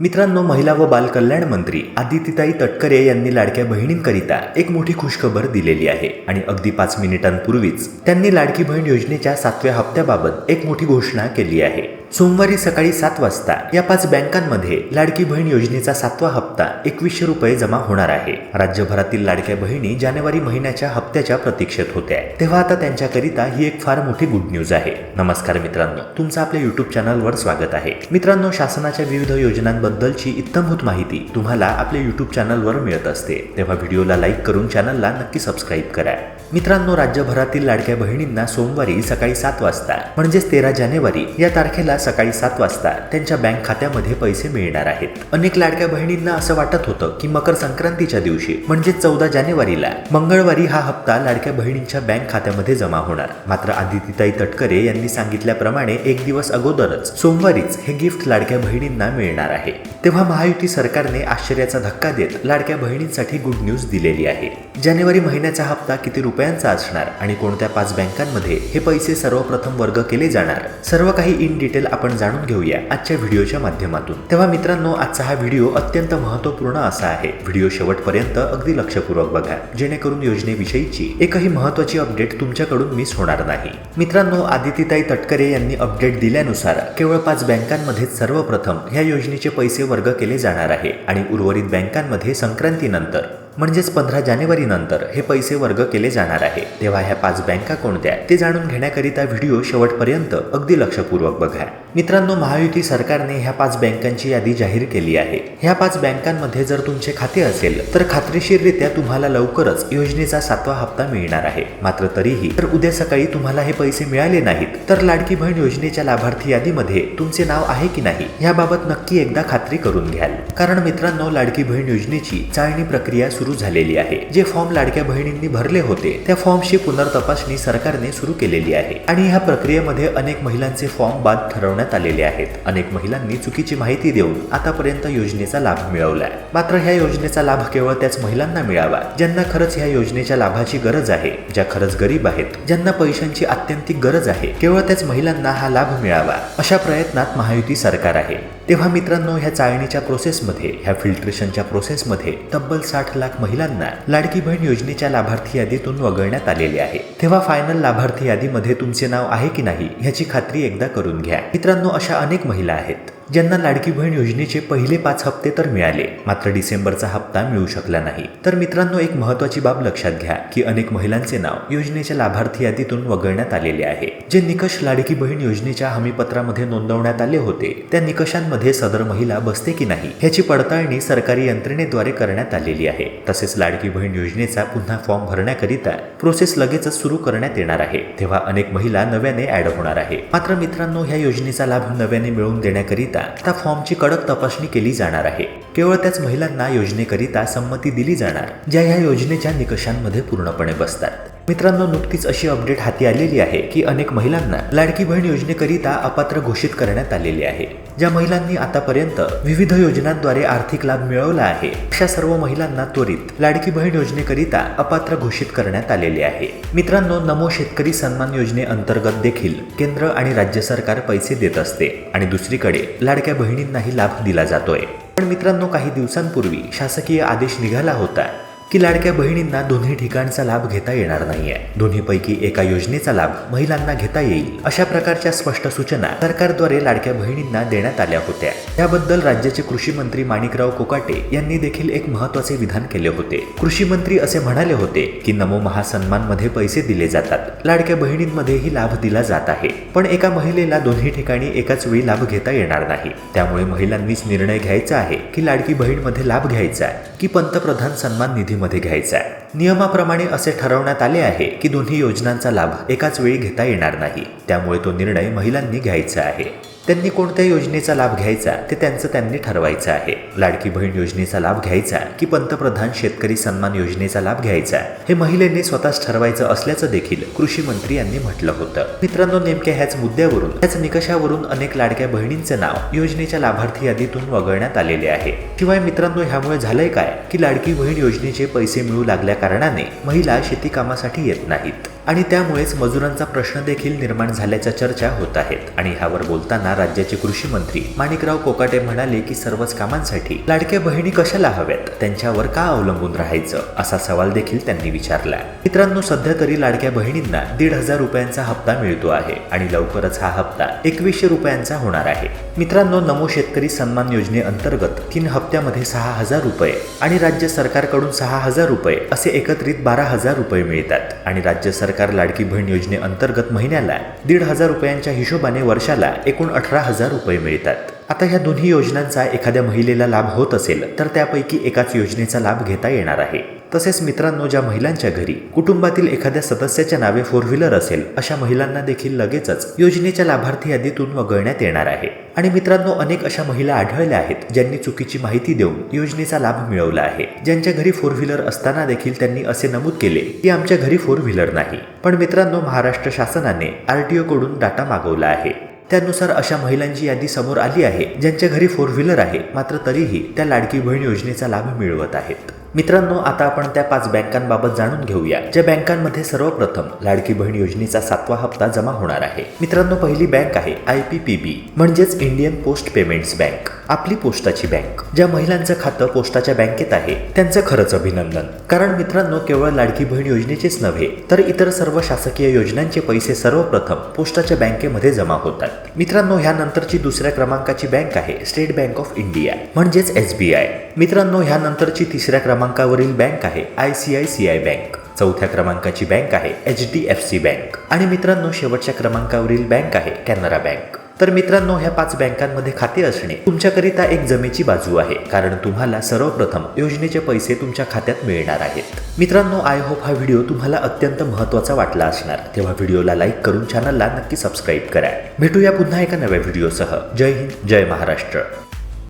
मित्रांनो महिला व बालकल्याण मंत्री आदितीताई तटकरे यांनी लाडक्या बहिणींकरिता एक मोठी खुशखबर दिलेली आहे. आणि अगदी पाच मिनिटांपूर्वीच त्यांनी लाडकी बहीण योजनेच्या सातव्या हप्त्याबाबत एक मोठी घोषणा केली आहे. सोमवारी सकाळी सात वाजता या पाच बँकांमध्ये लाडकी बहीण योजनेचा सातवा हप्ता एकवीसशे रुपये जमा होणार आहे. राज्यभरातील लाडक्या बहिणी जानेवारी महिन्याच्या हप्त्याच्या प्रतीक्षेत होत्या. तेव्हा आता त्यांच्याकरिता ही एक फार मोठी गुड न्यूज आहे. नमस्कार मित्रांनो तुमचं आपल्या युट्यूब चॅनलवर स्वागत आहे. मित्रांनो शासनाच्या विविध बद्दलची इत्तमभूत माहिती तुम्हाला आपल्या युट्यूब चॅनलवर मिळत असते. तेव्हा व्हिडिओला लाईक करून चॅनलला नक्की सबस्क्राईब करा. मित्रांनो राज्यभरातील लाडक्या बहिणींना सोमवारी सकाळी सात वाजता म्हणजेच तेरा जानेवारी या तारखेला सकाळी सात वाजता त्यांच्या बँक खात्यामध्ये पैसे मिळणार आहेत. अनेक लाडक्या बहिणींना असं वाटत होतं की मकर संक्रांतीच्या दिवशी म्हणजे चौदा जानेवारीला मंगळवारी हा हप्ता लाडक्या बहिणींच्या बँक खात्यामध्ये जमा होणार. मात्र आदितीताई तटकरे यांनी सांगितल्याप्रमाणे एक दिवस अगोदरच सोमवारीच हे गिफ्ट लाडक्या बहिणींना मिळणार आहे. तेव्हा महायुती सरकारने आश्चर्याचा धक्का देत लाडक्या बहिणींसाठी गुड न्यूज दिलेली आहे. जानेवारी महिन्याचा हप्ता किती रुपयांचा असणार आणि कोणत्या पाच बँकांमध्ये हे पैसे सर्वप्रथम वर्ग केले जाणार? सर्व काही इन डिटेल आपण जाणून घेऊया आजच्या व्हिडिओच्या माध्यमातून. तेव्हा मित्रांनो आजचा हा व्हिडिओ अत्यंत महत्त्वपूर्ण असा आहे. व्हिडिओ शेवटपर्यंत अगदी लक्षपूर्वक बघा. जेणेकरून योजनेविषयीची एकही महत्वाची अपडेट तुमच्याकडून मिस होणार नाही. मित्रांनो आदितीताई तटकरे यांनी अपडेट दिल्यानुसार केवळ पाच बँकांमध्येच सर्वप्रथम ह्या योजनेचे पैसे पैसे वर्ग केले जाणार आहे आणि उर्वरित बँकांमध्ये संक्रांतीनंतर म्हणजेच पंधरा जानेवारी नंतर हे पैसे वर्ग केले जाणार आहे. तेव्हा ह्या पाच बँका कोणत्या ते जाणून घेण्याकरिता व्हिडिओ शेवटपर्यंत अगदी लक्षपूर्वक बघा. मित्रांनो महायुती सरकारने ह्या पाच बँकांची यादी जाहीर केली आहे. ह्या पाच बँकांमध्ये जर तुमचे खाते असेल तर खात्रीशीररित्या तुम्हाला लवकरच योजनेचा सातवा हप्ता मिळणार आहे. मात्र तरीही तर उद्या सकाळी तुम्हाला हे पैसे मिळाले नाहीत तर लाडकी बहीण योजनेच्या लाभार्थी यादीमध्ये तुमचे नाव आहे की नाही याबाबत नक्की एकदा खात्री करून घ्याल. कारण मित्रांनो लाडकी बहीण योजनेची चाळणी प्रक्रिया सुरू झालेली आहे. जे फॉर्म लाडक्या बहिणींनी भरले होते त्या फॉर्मची पुनर्तपासणी सरकारने सुरू केलेली आहे. आणि ह्या प्रक्रियेमध्ये अनेक महिलांचे फॉर्म बाद ठरवण्यात आलेले आहेत. अनेक महिलांनी चुकीची माहिती देऊन आतापर्यंत योजनेचा लाभ मिळवलाय. मात्र ह्या योजनेचा लाभ केवळ त्याच महिलांना मिळावा. ज्यांना खरंच ह्या योजनेच्या लाभाची गरज आहे ज्या खरंच गरीब आहेत ज्यांना पैशांची आत्यंतिक गरज आहे केवळ त्याच महिलांना हा लाभ मिळावा अशा प्रयत्नात महायुती सरकार आहे. तेव्हा मित्रांनो ह्या चाळणीच्या प्रोसेसमध्ये ह्या फिल्ट्रेशनच्या प्रोसेसमध्ये तब्बल साठ लाख महिलांना लाडकी बहीण योजनेच्या लाभार्थी यादीतून वगळण्यात आलेले आहे. तेव्हा फायनल लाभार्थी यादीमध्ये तुमचे नाव आहे की नाही ह्याची खात्री एकदा करून घ्या. मित्रांनो अशा अनेक महिला आहेत. ज्यांना लाडकी बहीण योजनेचे पहिले पाच हप्ते तर मिळाले मात्र डिसेंबरचा हप्ता मिळू शकला नाही. तर मित्रांनो एक महत्वाची बाब लक्षात घ्या की अनेक महिलांचे नाव योजनेच्या लाभार्थी यादीतून वगळण्यात आलेले आहे. जे निकष लाडकी बहीण योजनेच्या हमीपत्रामध्ये नोंदवण्यात आले होते त्या निकषांमध्ये सदर महिला बसते की नाही ह्याची पडताळणी सरकारी यंत्रणेद्वारे करण्यात आलेली आहे. तसेच लाडकी बहीण योजनेचा पुन्हा फॉर्म भरण्याकरिता प्रोसेस लगेचच सुरू करण्यात येणार आहे. तेव्हा अनेक महिला नव्याने ऍड होणार आहे. मात्र मित्रांनो ह्या योजनेचा लाभ नव्याने मिळवून देण्याकरिता त्या फॉर्मची कडक तपासणी केली जाणार आहे. केवळ त्याच महिलांना योजनेकरिता संमती दिली जाणार ज्या या योजनेच्या निकषांमध्ये पूर्णपणे बसतात. मित्रांनो नुकतीच अशी अपडेट हाती आलेली आहे की अनेक महिलांना लाडकी बहीण योजनेकरिता अपात्र घोषित करण्यात आलेली आहे. ज्या महिलांनी आतापर्यंत विविध योजनांद्वारे आर्थिक लाभ मिळवला आहे अशा सर्व महिलांना त्वरित लाडकी बहीण योजनेकरिता अपात्र घोषित करण्यात आलेले आहे. मित्रांनो नमो शेतकरी सन्मान योजनेअंतर्गत देखील केंद्र आणि राज्य सरकार पैसे देत असते आणि दुसरीकडे लाडक्या बहिणींनाही लाभ दिला जातोय. पण मित्रांनो काही दिवसांपूर्वी शासकीय आदेश निघाला होता. की लाडक्या बहिणींना दोन्ही ठिकाणचा लाभ घेता येणार नाहीये. दोन्हीपैकी एका योजनेचा लाभ महिलांना घेता येईल अशा प्रकारच्या स्पष्ट सूचना सरकारद्वारे लाडक्या बहिणींना देण्यात आल्या होत्या. त्याबद्दल राज्याचे कृषी मंत्री माणिकराव कोकाटे यांनी देखील एक महत्त्वाचे विधान केले होते. कृषी मंत्री असे म्हणाले होते की नमो महासन्मानमध्ये पैसे दिले जातात. लाडक्या बहिणींमध्येही लाभ दिला जात आहे. पण एका महिलेला दोन्ही ठिकाणी एकाच वेळी लाभ घेता येणार नाही. त्यामुळे महिलांनीच निर्णय घ्यायचा आहे की लाडकी बहीणमध्ये लाभ घ्यायचा की पंतप्रधान सन्मान निधी मध्ये घ्यायचा आहे. नियमाप्रमाणे असे ठरवण्यात आले आहे की दोन्ही योजनांचा लाभ एकाच वेळी घेता येणार नाही. त्यामुळे तो निर्णय महिलांनी घ्यायचा आहे. त्यांनी कोणत्या योजनेचा लाभ घ्यायचा ते त्यांचं त्यांनी ठरवायचं आहे. लाडकी बहीण योजनेचा लाभ घ्यायचा की पंतप्रधान शेतकरी सन्मान योजनेचा लाभ घ्यायचा? हे महिलेने स्वतःच ठरवायचं असल्याचं देखील कृषी मंत्री यांनी म्हटलं होतं. मित्रांनो नेमक्या ह्याच मुद्द्यावरून ह्याच निकषावरून अनेक लाडक्या बहिणींचं नाव योजनेच्या लाभार्थी यादीतून वगळण्यात आलेले आहे. शिवाय मित्रांनो ह्यामुळे झालंय काय? की लाडकी बहीण योजनेचे पैसे मिळू लागल्या कारणाने महिला शेती कामासाठी येत नाहीत. आणि त्यामुळेच मजुरांचा प्रश्न देखील निर्माण झाल्याच्या चर्चा होत आहेत. आणि ह्यावर बोलताना राज्याचे कृषी मंत्री माणिकराव कोकाटे म्हणाले की सर्वच कामांसाठी लाडक्या बहिणी कशाला हव्यात? त्यांच्यावर का अवलंबून राहायचं? असा सवाल देखील त्यांनी विचारला. मित्रांनो सध्या तरी लाडक्या बहिणींना दीड हजार रुपयांचा हप्ता मिळतो आहे आणि लवकरच हा हप्ता एकवीसशे रुपयांचा होणार आहे. मित्रांनो नमो शेतकरी सन्मान योजनेअंतर्गत तीन हप्त्यामध्ये सहा हजार रुपये आणि राज्य सरकारकडून सहा हजार रुपये असे एकत्रित बारा हजार रुपये मिळतात. आणि राज्य सरकार लाडकी बहीण योजनेअंतर्गत महिन्याला दीड हजार रुपयांच्या हिशोबाने वर्षाला एकूण अठरा हजार रुपये मिळतात. आता ह्या दोन्ही योजनांचा एखाद्या महिलेला लाभ होत असेल तर त्यापैकी एकाच योजनेचा लाभ घेता येणार आहे. तसेच मित्रांनो ज्या महिलांच्या घरी कुटुंबातील एखाद्या सदस्याच्या नावे फोर व्हीलर असेल अशा महिलांना देखील लगेचच योजनेच्या लाभार्थी यादीतून वगळण्यात येणार आहे. आणि मित्रांनो अनेक अशा महिला आढळल्या आहेत ज्यांनी चुकीची माहिती देऊन योजनेचा लाभ मिळवला आहे. ज्यांच्या घरी फोर व्हीलर असताना देखील त्यांनी असे नमूद केले की आमच्या घरी फोर व्हीलर नाही. पण मित्रांनो महाराष्ट्र शासनाने आरटीओ कडून डाटा मागवला आहे. त्यानुसार अशा महिलांची यादी समोर आली आहे ज्यांच्या घरी फोर व्हीलर आहे मात्र तरीही त्या लाडकी बहीण योजनेचा लाभ मिळवत आहेत. मित्रांनो आता आपण त्या पाच बँकांबाबत जाणून घेऊया ज्या बँकांमध्ये सर्वप्रथम लाडकी बहीण योजनेचा सातवा हप्ता जमा होणार आहे. मित्रांनो पहिली बँक आहे आय पी पी बी म्हणजेच इंडियन पोस्ट पेमेंट्स बँक. आपली पोस्टाची बँक. ज्या महिलांचं खातं पोस्टाच्या बँकेत आहे त्यांचं खरंच अभिनंदन. कारण मित्रांनो केवळ लाडकी बहीण योजनेचेच नव्हे तर इतर सर्व शासकीय योजनांचे पैसे सर्वप्रथम पोस्टाच्या बँकेमध्ये जमा होतात. मित्रांनो ह्यानंतरची दुसऱ्या क्रमांकाची बँक आहे स्टेट बँक ऑफ इंडिया म्हणजेच एस बी आय. मित्रांनो ह्यानंतरची तिसऱ्या क्रमांकावरील बँक आहे I C I C I bank. चौथ्या क्रमांकाची बँक आहे H D F C bank. आणि मित्रांनो शेवटच्या क्रमांकावरील बँक आहे कॅनरा बँक. तर मित्रांनो ह्या पाच बँकांमध्ये खाते असणे तुमच्याकरिता एक जमेची बाजू आहे कारण तुम्हाला सर्वप्रथम योजनेचे पैसे तुमच्या खात्यात मिळणार आहेत. मित्रांनो आय होप हा व्हिडिओ तुम्हाला अत्यंत महत्त्वाचा वाटला असणार. तेव्हा व्हिडिओला लाईक करून चॅनलला नक्की सबस्क्राईब करा. भेटूया पुन्हा एका नव्या व्हिडिओसह. जय हिंद जय महाराष्ट्र.